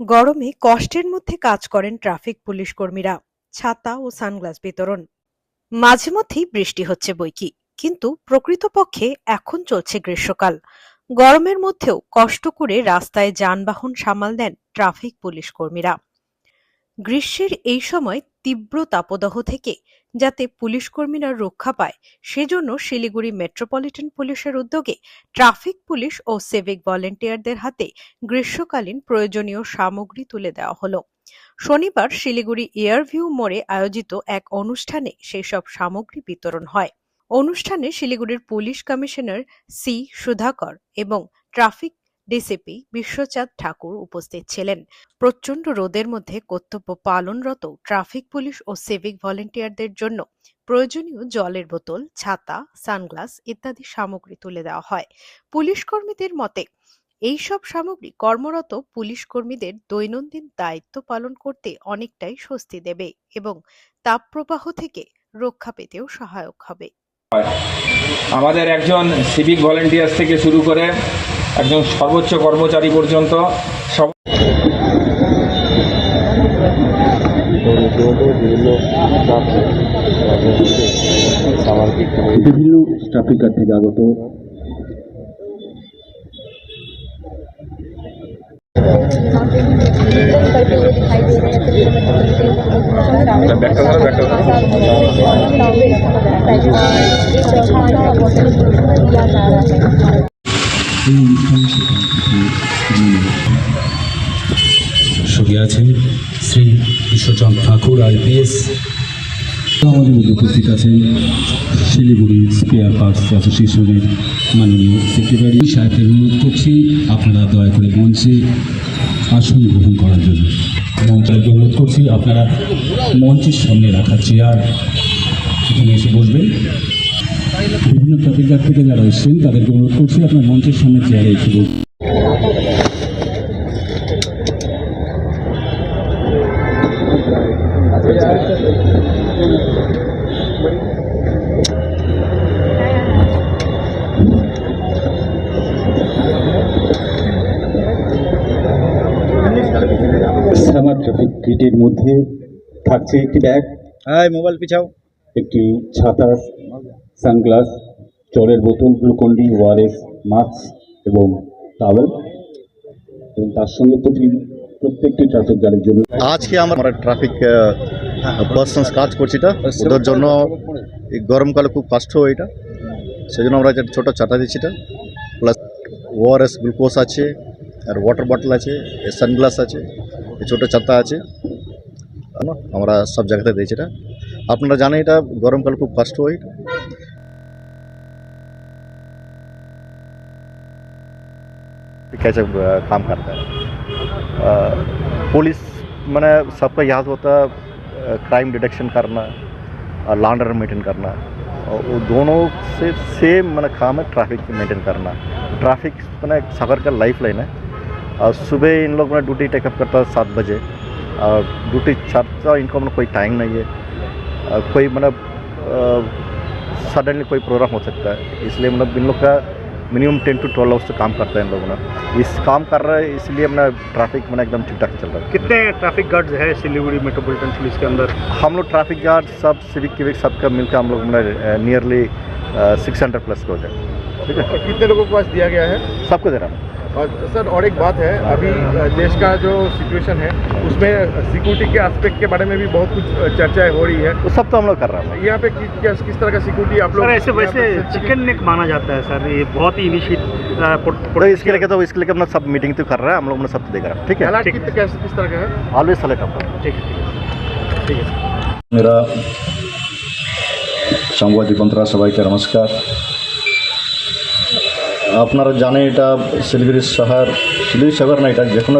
গরমে কষ্টের মধ্যে কাজ করেন ট্রাফিক পুলিশ কর্মীরা ছাতা ও সানগ্লাস বিতরণ। মাঝে মধ্যেই বৃষ্টি হচ্ছে বইকি, কিন্তু প্রকৃতপক্ষে এখন চলছে গ্রীষ্মকাল। গরমের মধ্যেও কষ্ট করে রাস্তায় যানবাহন সামাল দেন ট্রাফিক পুলিশ কর্মীরা গ্রীষ্মের এই সময় তীব্র তাপদাহ থেকে, যাতে পুলিশ কর্মীরা রক্ষা পায়, সেজন্য শিলিগুড়ি মেট্রোপলিটন পুলিশের উদ্যোগে ট্রাফিক পুলিশ ও সিভিক ভলেন্টিয়ারদের হাতে গ্রীষ্মকালীন প্রয়োজনীয় সামগ্রী তুলে দেওয়া হলো। শনিবার শিলিগুড়ি এয়ারভিউ মোড়ে আয়োজিত এক অনুষ্ঠানে সেই সব সামগ্রী বিতরণ হয়। অনুষ্ঠানে শিলিগুড়ির পুলিশ কমিশনার সি সুধাকর এবং ট্রাফিক ডিসিপি বিশ্বচাঁদ ঠাকুর উপস্থিত ছিলেন। প্রচণ্ড রোদের মধ্যে কর্তব্য পালনরত ট্রাফিক পুলিশ ও সিভিক ভলেন্টিয়ারদের জন্য প্রয়োজনীয় জলের বোতল, ছাতা, সানগ্লাস ইত্যাদি সামগ্রী তুলে দেওয়া হয়। পুলিশ কর্মীদের মতে এই সব সামগ্রী কর্মরত পুলিশ কর্মীদের দৈনন্দিন দায়িত্ব পালন করতে অনেকটাই স্বস্তি দেবে এবং তাপপ্রবাহ থেকে রক্ষা পেতেও সহায়ক হবে। আমাদের একজন সিভিক ভলেন্টিয়ার্স থেকে শুরু করে একজন সর্বোচ্চ কর্মচারী পর্যন্ত সব বিভিন্ন ট্রাফিকার থেকে আগত। এই সঙ্গে আছেন শ্রী ঈশ্বরচন্দ ঠাকুর আইপিএস আমাদের মধ্যে উপস্থিত আছেন শিলিগুড়ি স্পেয়ার পার্টস অ্যাসোসিয়েশনের মাননীয় সেক্রেটারি। সাহেবকে অনুরোধ করছি, আপনারা দয়া করে মঞ্চে আসন গ্রহণ করার জন্য। মঞ্চালকে অনুরোধ করছি, আপনারা মঞ্চের সামনে রাখা চেয়ার এখানে এসে বসবেন। বিভিন্ন ট্রাফিক গার্ড থেকে যারা এসেছেন তাদেরকে অনুরোধ করছি আপনার মঞ্চের সামনে চেয়ারে এসে বসবেন ট্রাফিক কিটের মধ্যে থাকছে একটি ব্যাগ হ্যাঁ মোবাইল পিছাও। একটি ছাতা সানগ্লাস জলের বোতল গ্লুকন্ডি ওয়ারেস, মাস্ক এবং টাওয়েল এবং তার সঙ্গে প্রতি, প্রত্যেকটি ট্রাফিক গাড়ির জন্য। আজকে আমরা ট্রাফিক পার্সনস কাজ করছি এটা। ওদের জন্য এই গরমকালে খুব কষ্ট হয় এটা। সেই জন্য আমরা একটা ছোটো ছাতা দিচ্ছি এটা। প্লাস ওআরএস গ্লুকোজ আছে, আর ওয়াটার বটল আছে সানগ্লাস আছে ছোটো ছাতা আছে। আমরা সব জায়গাতে দিয়েছি এটা। আপনারা জানেন এটা গরমকালে খুব কষ্ট হয়। कैसे काम करता है। पुलिस मैंने सबका याद होता है क्राइम डिटेक्शन करना और लॉ ऑर्डर मेंटेन करना, और वो दोनों से सेम मैंने काम है ट्रैफ़िक मेंटेन करना। ट्रैफ़िक मैंने सफ़र का लाइफ लाइन है। और सुबह इन लोग मैंने ड्यूटी टेकअप करता है सात बजे। और ड्यूटी छाड़ता इनको मैंने कोई टाइम नहीं है। कोई मतलब सडनली कोई प्रोग्राम हो सकता है। इसलिए मतलब इन लोग का minimum ten to twelve hours काम करता है इन लोगों ने। इस काम कर रहा है इसलिए अपना ट्रैफ़िक मैंने एकदम ठीक ठाक चल रहा है। कितने ट्रैफ़िक गार्ड्स है सिलीगुड़ी मेट्रोपोलिटन पुलिस के अंदर? हम लोग ट्रैफ़िक गार्ड सब सिविक किविक सबका मिलकर हम लोग नियरली सिक्स हंड्रेड प्लस को हो। जाए ठीक है? कितने लोगों को पास दिया गया है? सबको दे रहा हूँ। और सर और एक बात है अभी देश का जो सिचुएशन है उसमें सिक्योरिटी के एस्पेक्ट के बारे में भी बहुत कुछ चर्चाएँ हो रही है। वो सब तो हम लोग कर रहे हैं। यहाँ पे कि, कि, किस, किस तरह का सिक्योरिटी आप लोग ऐसे वैसे चिकन नेक माना जाता है सर। ये बहुत ही इनिशिएट इसके लेके तो इसके लेके हम लोग सब मीटिंग तो कर रहे हैं हम लोग सब देख रहे हैं। ठीक है? किस तरह का है? ऑलवेज सलेक्ट आपका ठीक है। ठीक है। मेरा संवादी पंतरा सबाई का नमस्कार। আপনারা জানেন এটা শিলিগুড়ির শহর শিলিগুড়ি শহর না এটা যে কোনো